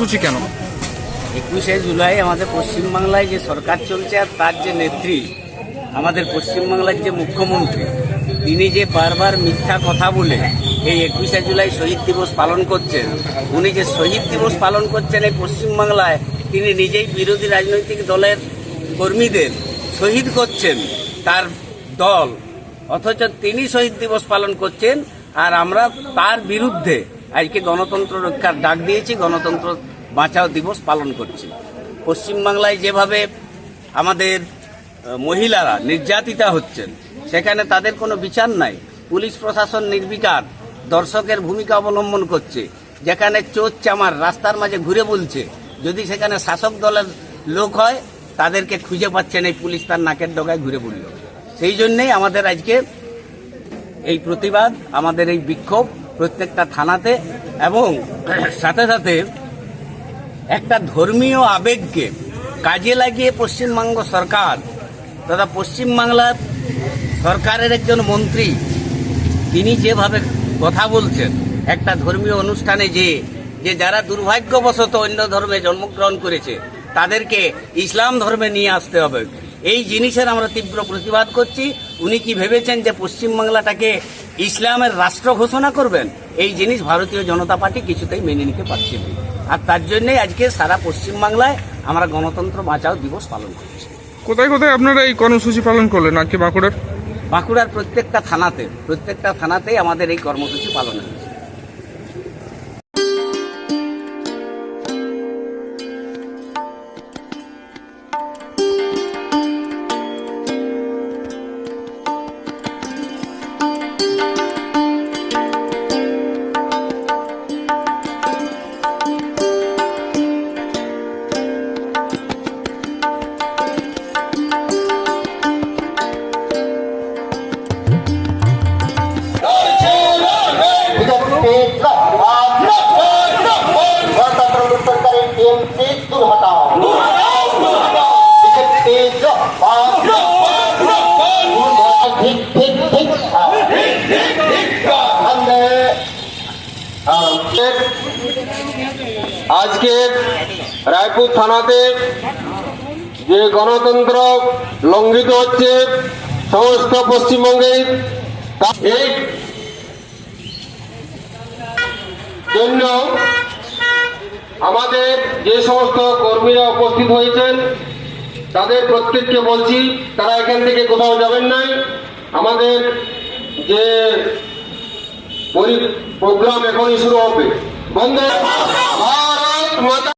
আজকে কেন? একুশে জুলাই আমাদের পশ্চিমবাংলায় যে সরকার চলছে আর তার যে নেত্রী আমাদের পশ্চিমবাংলার যে মুখ্যমন্ত্রী, তিনি যে বারবার মিথ্যা কথা বলে এই একুশে জুলাই শহীদ দিবস পালন করছেন, উনি যে শহীদ দিবস পালন করছেন এই পশ্চিমবাংলায়, তিনি নিজেই বিরোধী রাজনৈতিক দলের কর্মীদের শহীদ করছেন তার দল। অথচ তিনি শহীদ দিবস পালন করছেন আর আমরা তার বিরুদ্ধে আজকে গণতন্ত্র রক্ষার ডাক দিয়েছি, গণতন্ত্র বাঁচাও দিবস পালন করছি। পশ্চিমবাংলায় যেভাবে আমাদের মহিলারা নির্যাতিতা হচ্ছেন। সেখানে তাদের কোনো বিচার নাই। পুলিশ প্রশাসন নির্বিকার দর্শকের ভূমিকা অবলম্বন করছে। যেখানে চোর চামার রাস্তার মাঝে ঘুরে বলছে, যদি সেখানে শাসক দলের লোক হয়, তাদেরকে খুঁজে পাচ্ছেন এই পুলিশ তার নাকের ডগায় ঘুরে বলল। সেই জন্যেই আমাদের আজকে এই প্রতিবাদ, আমাদের এই বিক্ষোভ প্রত্যেকটা থানাতে এবং সাথে সাথে একটা ধর্মীয় আবেগকে কাজে লাগিয়ে পশ্চিমবঙ্গ সরকার তথা পশ্চিমবাংলার সরকারের একজন মন্ত্রী, তিনি যেভাবে কথা বলছেন, একটা ধর্মীয় অনুষ্ঠানে যে যে যারা দুর্ভাগ্যবশত অন্য ধর্মে জন্মগ্রহণ করেছে, তাদেরকে ইসলাম ধর্মে নিয়ে আসতে হবে। এই জিনিসের আমরা তীব্র প্রতিবাদ করছি। উনি কি ভেবেছেন যে পশ্চিমবাংলাটাকে ইসলামের রাষ্ট্র ঘোষণা করবেন? এই জিনিস ভারতীয় জনতা পার্টি কিছুতেই মেনে নিতে পারছে না। আর তার জন্যই আজকে সারা পশ্চিমবাংলায় আমরা গণতন্ত্র বাঁচাও দিবস পালন করছি। কোথায় কোথায় আপনারা এই কর্মসূচি পালন করলেন আজকে বাঁকুড়ার? বাঁকুড়ার প্রত্যেকটা থানাতে, প্রত্যেকটা থানাতেই আমাদের এই কর্মসূচি পালন হয়েছে টিএমসি দূর হটাও ঠিক ঠিক ঠিক আজকে রায়পুর থানাতে যে গণতন্ত্র লঙ্ঘিত হচ্ছে, সমস্ত পশ্চিমবঙ্গের তা- এই জন্য আমাদের যে সমস্ত কর্মীরা উপস্থিত হয়েছেন, তাদের প্রত্যেককে বলছি, তারা এখান থেকে কোথাও যাবেন নাই। আমাদের যে প্রোগ্রাম এখনই শুরু হবে। বন্ধ ভারত মাতা